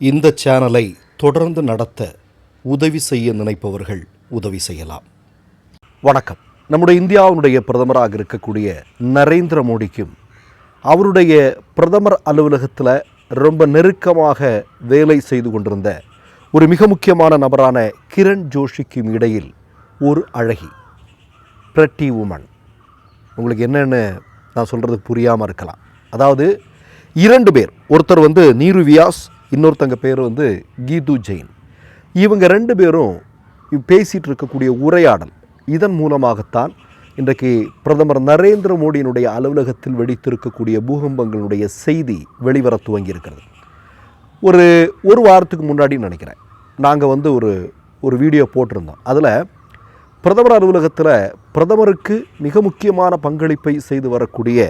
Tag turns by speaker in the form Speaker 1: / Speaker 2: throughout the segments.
Speaker 1: இந்த சேனலை தொடர்ந்து நடத்த உதவி செய்ய நினைப்பவர்கள் உதவி செய்யலாம். வணக்கம். நம்முடைய இந்தியாவினுடைய பிரதமராக இருக்கக்கூடிய நரேந்திர மோடிக்கும் அவருடைய பிரதமர் அலுவலகத்தில் ரொம்ப நெருக்கமாக வேலை செய்து கொண்டிருந்த ஒரு மிக முக்கியமான நபரான கிரண் ஜோஷிக்கும் இடையில் ஒரு அழகி பிரட்டி உமன் உங்களுக்கு என்னென்னு நான் சொல்கிறது புரியாமல் இருக்கலாம். அதாவது இரண்டு பேர். ஒருத்தர் வந்து நீரு வியாஸ் இன்னொருத்தங்க பேர் வந்து கீது ஜெயின். இவங்க ரெண்டு பேரும் பேசிகிட்டு இருக்கக்கூடிய உரையாடல் இதன் மூலமாகத்தான் இன்றைக்கு பிரதமர் நரேந்திர மோடியினுடைய அலுவலகத்தில் வெடித்திருக்கக்கூடிய பூகம்பங்களுடைய செய்தி வெளிவர துவங்கியிருக்கிறது. ஒரு ஒரு வாரத்துக்கு முன்னாடி நினைக்கிறேன். நாங்கள் வந்து ஒரு ஒரு வீடியோ போட்டிருந்தோம். அதில் பிரதமர் அலுவலகத்தில் பிரதமருக்கு மிக முக்கியமான பங்களிப்பை செய்து வரக்கூடிய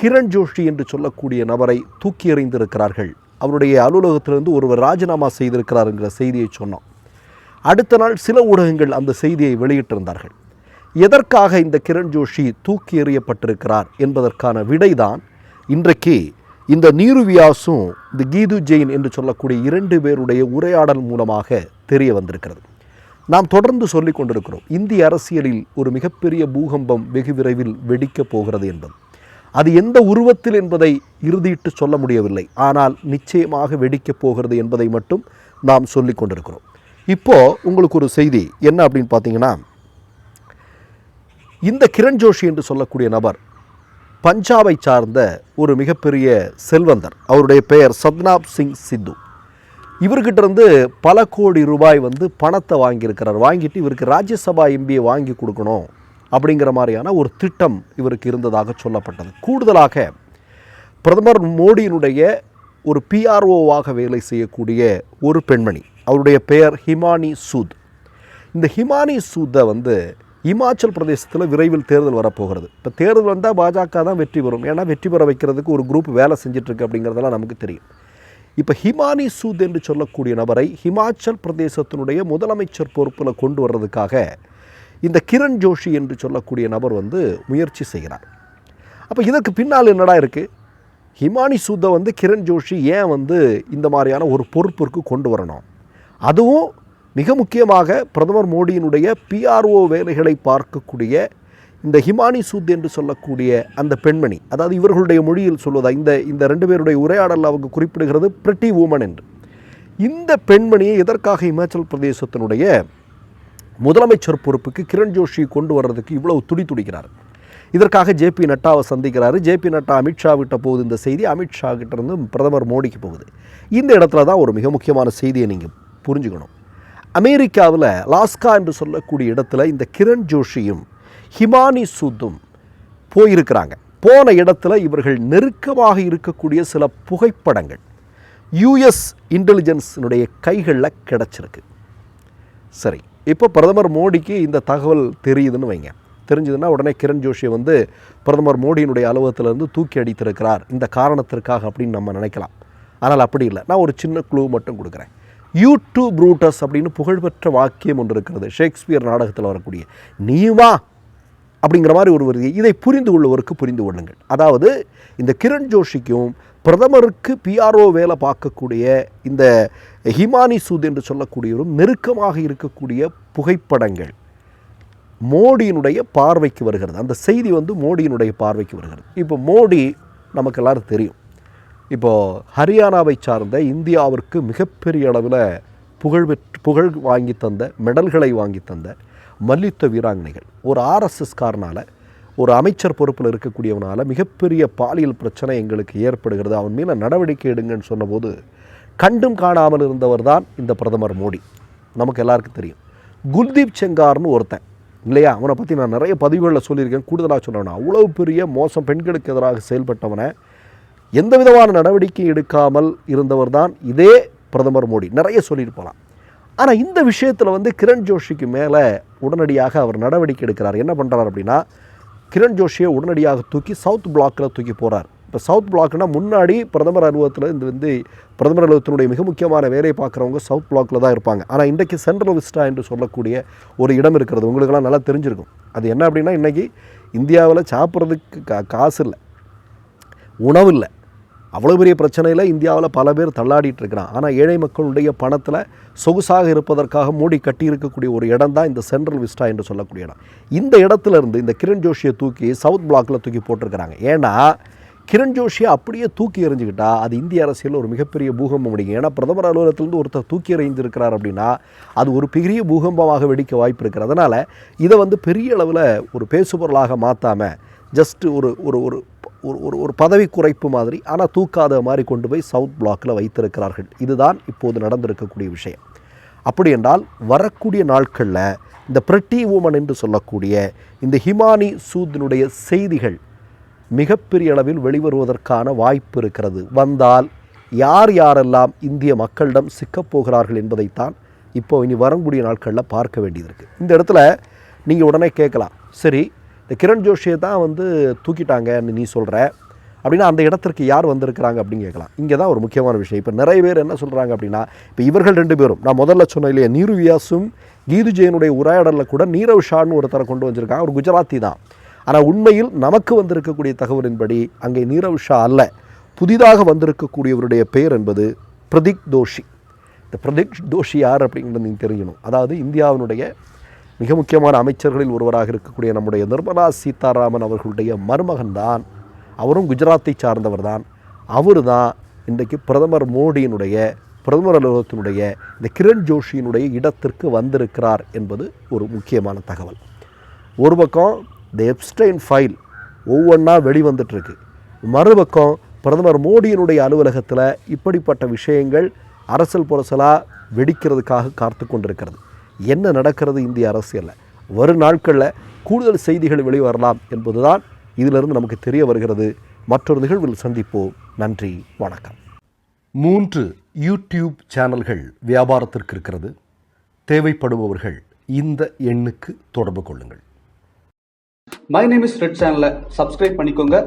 Speaker 1: கிரண் ஜோஷி என்று சொல்லக்கூடிய நபரை தூக்கி எறிந்திருக்கிறார்கள் அவருடைய அலுவலகத்திலிருந்து ஒருவர் ராஜினாமா செய்திருக்கிறாருங்கிற செய்தியை சொன்னோம். அடுத்த நாள் சில ஊடகங்கள் அந்த செய்தியை வெளியிட்டிருந்தார்கள். எதற்காக இந்த கிரண் ஜோஷி தூக்கி எறியப்பட்டிருக்கிறார் என்பதற்கான விடைதான் இன்றைக்கு இந்த நீரு வியாசும் இந்த கீது ஜெயின் என்று சொல்லக்கூடிய இரண்டு பேருடைய உரையாடல் மூலமாக தெரிய வந்திருக்கிறது. நாம் தொடர்ந்து சொல்லிக் கொண்டிருக்கிறோம் இந்திய அரசியலில் ஒரு மிகப்பெரிய பூகம்பம் வெகு விரைவில் வெடிக்கப் போகிறது என்பது. அது எந்த உருவத்தில் என்பதை இறுதியிட்டு சொல்ல முடியவில்லை. ஆனால் நிச்சயமாக வெடிக்கப் போகிறது என்பதை மட்டும் நாம் சொல்லிக் கொண்டிருக்கிறோம். இப்போது உங்களுக்கு ஒரு செய்தி. என்ன அப்படின்னு பார்த்தீங்கன்னா இந்த கிரண் ஜோஷி என்று சொல்லக்கூடிய நபர் பஞ்சாபை சார்ந்த ஒரு மிகப்பெரிய செல்வந்தர். அவருடைய பெயர் சத்னாப் சிங் சித்து. இவர்கிட்டருந்து பல கோடி ரூபாய் வந்து பணத்தை வாங்கியிருக்கிறார். வாங்கிட்டு இவருக்கு ராஜ்யசபா எம்பியை வாங்கி கொடுக்கணும். அப்படிங்கிற மாதிரியான ஒரு திட்டம் இவருக்கு இருந்ததாக சொல்லப்பட்டது. கூடுதலாக பிரதமர் மோடியினுடைய ஒரு பிஆர்ஓவாக வேலை செய்யக்கூடிய ஒரு பெண்மணி அவருடைய பெயர் ஹிமானி சூத். இந்த ஹிமானி சூத்தை வந்து இமாச்சல் பிரதேசத்தில் விரைவில் தேர்தல் வரப்போகிறது. இப்போ தேர்தல் வந்தால் பாஜக தான் வெற்றி பெறும். ஏன்னா வெற்றி பெற வைக்கிறதுக்கு ஒரு குரூப் வேலை செஞ்சிட்ருக்கு அப்படிங்கிறதெல்லாம் நமக்கு தெரியும். இப்போ ஹிமானி சூத் என்று சொல்லக்கூடிய நபரை ஹிமாச்சல் பிரதேசத்தினுடைய முதலமைச்சர் பொறுப்பில் கொண்டு வர்றதுக்காக இந்த கிரண் ஜோஷி என்று சொல்லக்கூடிய நபர் வந்து முயற்சி செய்கிறார். அப்போ இதற்கு பின்னால் என்னடா இருக்குது ஹிமானி சூத்தை வந்து கிரண் ஜோஷி ஏன் வந்து இந்த மாதிரியான ஒரு பொறுப்பிற்கு கொண்டு வரணும்? அதுவும் மிக முக்கியமாக பிரதமர் மோடியினுடைய பிஆர்ஓ வேலைகளை பார்க்கக்கூடிய இந்த ஹிமானி சூத் என்று சொல்லக்கூடிய அந்த பெண்மணி அதாவது இவர்களுடைய மொழியில் சொல்வதா இந்த இந்த ரெண்டு பேருடைய உரையாடல் அவங்க குறிப்பிடுகிறது பிரிட்டி உமன் என்று. இந்த பெண்மணியை எதற்காக இமாச்சல் பிரதேசத்தினுடைய முதலமைச்சர் பொறுப்புக்கு கிரண் ஜோஷி கொண்டு வர்றதுக்கு இவ்வளவு துடி துடிக்கிறார். இதற்காக ஜேபி நட்டாவை சந்திக்கிறாரு. ஜேபி நட்டா அமித்ஷா விட்ட போகுது இந்த செய்தி. அமித்ஷா கிட்ட இருந்து பிரதமர் மோடிக்கு போகுது. இந்த இடத்துல தான் ஒரு மிக முக்கியமான செய்தியை நீங்கள் புரிஞ்சுக்கணும். அமெரிக்காவில் லாஸ்கா என்று சொல்லக்கூடிய இடத்துல இந்த கிரண் ஜோஷியும் ஹிமானி சூத்தும் போயிருக்கிறாங்க. போன இடத்துல இவர்கள் நெருக்கமாக இருக்கக்கூடிய சில புகைப்படங்கள் யூஎஸ் இன்டெலிஜென்ஸினுடைய கைகளில் கிடச்சிருக்கு. சரி இப்போ பிரதமர் மோடிக்கு இந்த தகவல் தெரியுதுன்னு வைங்க. தெரிஞ்சதுன்னா உடனே கிரண் ஜோஷியை வந்து பிரதமர் மோடியினுடைய அலுவலகத்திலேருந்து தூக்கி அடித்திருக்கிறார். இந்த காரணத்திற்காக அப்படின்னு நம்ம நினைக்கலாம். ஆனால் அப்படி இல்லை. நான் ஒரு சின்ன குழு மட்டும் கொடுக்குறேன். யூ டு ப்ரூட்டஸ் அப்படின்னு புகழ்பெற்ற வாக்கியம் ஒன்று இருக்கிறது. ஷேக்ஸ்பியர் நாடகத்தில் வரக்கூடிய நீ வா அப்படிங்கிற மாதிரி ஒரு வருது இதை புரிந்து கொள்வதற்கு புரிந்து கொள்ளுங்கள். அதாவது இந்த கிரண் ஜோஷிக்கும் பிரதமருக்கு பிஆர்ஓ வேலை பார்க்கக்கூடிய இந்த ஹிமானி சூத் என்று சொல்லக்கூடியவரும் நெருக்கமாக இருக்கக்கூடிய புகைப்படங்கள் மோடியினுடைய பார்வைக்கு வருகிறது. அந்த செய்தி வந்து மோடியினுடைய பார்வைக்கு வருகிறது. இப்போ மோடி நமக்கு எல்லாரும் தெரியும். இப்போது ஹரியானாவை சார்ந்த இந்தியாவிற்கு மிகப்பெரிய அளவில் புகழ் பெற்று புகழ் வாங்கி தந்த மெடல்களை வாங்கி தந்த மல்யுத்த வீராங்கனைகள். ஒரு ஆர்எஸ்எஸ்காரனால் ஒரு அமைச்சர் பொறுப்பில் இருக்கக்கூடியவனால் மிகப்பெரிய பாலியல் பிரச்சனை எங்களுக்கு ஏற்படுகிறது. அவன் மீது நடவடிக்கை எடுங்கன்னு சொன்னபோது கண்டும் காணாமல் இருந்தவர் தான் இந்த பிரதமர் மோடி. நமக்கு எல்லாருக்கும் தெரியும். குல்தீப் செங்கார்னு ஒருத்தன் இல்லையா? அவனை பற்றி நான் நிறைய பதிவுகளில் சொல்லியிருக்கேன். கூடுதலாக சொன்னவன் அவ்வளோ பெரிய மோசம் பெண்களுக்கு எதிராக செயல்பட்டவனை எந்த விதமான நடவடிக்கை எடுக்காமல் இருந்தவர் தான் இதே பிரதமர் மோடி. நிறைய சொல்லிட்டு போகலாம் ஆனால் இந்த விஷயத்தில் வந்து கிரண் ஜோஷிக்கு மேலே உடனடியாக அவர் நடவடிக்கை எடுக்கிறார். என்ன பண்ணுறார் அப்படின்னா கிரண் ஜோஷியை உடனடியாக தூக்கி சவுத் பிளாக்கில் தூக்கி போகிறார் இப்போ சவுத் பிளாக்னா முன்னாடி பிரதமர் அலுவலகத்தில் இந்த வந்து பிரதமர் அலுவலகத்தினுடைய மிக முக்கியமான வேலையை பார்க்குறவங்க சவுத் பிளாக்கில் தான் இருப்பாங்க. ஆனால் இன்றைக்கு சென்ட்ரல் விஸ்டா என்று சொல்லக்கூடிய ஒரு இடம் இருக்கிறது. உங்களுக்கெல்லாம் நல்லா தெரிஞ்சிருக்கும். அது என்ன அப்படின்னா இன்றைக்கி இந்தியாவில் சாப்பிட்றதுக்கு கா காசு இல்லை. உணவு இல்லை. அவ்வளோ பெரிய பிரச்சனையில் இந்தியாவில் பல பேர் தள்ளாடிட்டு இருக்கிறான். ஆனால் ஏழை மக்களுடைய பணத்தில் சொகுசாக இருப்பதற்காக மூடி கட்டியிருக்கக்கூடிய ஒரு இடம் தான் இந்த சென்ட்ரல் விஸ்டா என்று சொல்லக்கூடிய இடம். இந்த இடத்துல இருந்து இந்த கிரண் ஜோஷியை தூக்கி சவுத் பிளாக்கில் தூக்கி போட்டிருக்கிறாங்க. ஏன்னா கிரண் ஜோஷியை அப்படியே தூக்கி எறிஞ்சுக்கிட்டா அது இந்திய அரசியலில் ஒரு மிகப்பெரிய பூகம்பம் முடியும் ஏன்னா பிரதமர் அலுவலகத்திலிருந்து ஒருத்தர் தூக்கி எறிஞ்சிருக்கிறார் அப்படின்னா அது ஒரு பெரிய பூகம்பமாக வெடிக்க வாய்ப்பு இருக்கிறதுனால இதை வந்து பெரிய அளவில் ஒரு பேசுபொருளாக மாற்றாமல் ஜஸ்ட் ஒரு ஒரு ஒரு ஒரு ஒரு ஒரு பதவி குறைப்பு மாதிரி ஆனால் தூக்காத மாதிரி கொண்டு போய் சவுத் பிளாக்கில் வைத்திருக்கிறார்கள். இதுதான் இப்போது நடந்திருக்கக்கூடிய விஷயம். அப்படி என்றால் வரக்கூடிய நாட்களில் இந்த பிரிட்டி உமன் என்று சொல்லக்கூடிய இந்த ஹிமானி சூத்தினுடைய செய்திகள் மிகப்பெரிய அளவில் வெளிவருவதற்கான வாய்ப்பு இருக்கிறது. வந்தால் யார் யாரெல்லாம் இந்திய மக்களிடம் சிக்கப் போகிறார்கள் என்பதைத்தான் இப்போ இனி வரக்கூடிய நாட்களில் பார்க்க வேண்டியது இருக்குது இந்த இடத்துல நீங்கள் உடனே கேட்கலாம். சரி இந்த கிரண் ஜோஷியை தான் வந்து தூக்கிட்டாங்கன்னு நீ சொல்கிற அப்படின்னா அந்த இடத்திற்கு யார் வந்திருக்கிறாங்க அப்படின்னு கேட்கலாம். இங்கே தான் ஒரு முக்கியமான விஷயம். இப்போ நிறைய பேர் என்ன சொல்கிறாங்க அப்படின்னா இப்போ இவர்கள் ரெண்டு பேரும் நான் முதல்ல சொன்ன இல்லையா நீரு வியாசும் கீது ஜெயனுடைய உரையாடலில் கூட நீரவ் ஷான்னு ஒருத்தரை கொண்டு வந்திருக்காங்க. ஒரு குஜராத்தி தான். ஆனால் உண்மையில் நமக்கு வந்திருக்கக்கூடிய தகவலின்படி அங்கே நீரவ் ஷா அல்ல. புதிதாக வந்திருக்கக்கூடியவருடைய பெயர் என்பது பிரதீக் தோஷி. இந்த பிரதீக் தோஷி யார் அப்படிங்கிறது நீங்கள் தெரிஞ்சுக்கணும். அதாவது இந்தியாவினுடைய மிக முக்கியமான அமைச்சர்களில் ஒருவராக இருக்கக்கூடிய நம்முடைய நிர்மலா சீதாராமன் அவர்களுடைய மருமகன் தான். அவரும் குஜராத்தை சார்ந்தவர் தான். அவர் தான் இன்றைக்கு பிரதமர் மோடியினுடைய பிரதமர் அலுவலகத்தினுடைய இந்த கிரண் ஜோஷியினுடைய இடத்திற்கு வந்திருக்கிறார் என்பது ஒரு முக்கியமான தகவல். ஒரு பக்கம் இந்த எப்ஸ்டைன் ஃபைல் ஒவ்வொன்றா வெளிவந்துட்டுருக்கு. மறுபக்கம் பிரதமர் மோடியினுடைய அலுவலகத்தில் இப்படிப்பட்ட விஷயங்கள் அரசல் புரசலாக வெடிக்கிறதுக்காக காத்து கொண்டிருக்கிறது என்ன நடக்கிறது இந்திய அரசியலில்? வரும் நாட்களில் கூடுதல் செய்திகள் வெளிவரலாம் என்பதுதான் இதிலிருந்து நமக்கு தெரிய வருகிறது. மற்றொரு நிகழ்வில் சந்திப்போம். நன்றி வணக்கம். மூன்று யூடியூப் சேனல்கள் வியாபாரத்திற்கு இருக்கிறது. தேவைப்படுபவர்கள் இந்த எண்ணுக்கு தொடர்பு கொள்ளுங்கள்.
Speaker 2: மை நேம் இஸ் ரெட் சேனலை சப்ஸ்கிரைப் பண்ணிக்கோங்க.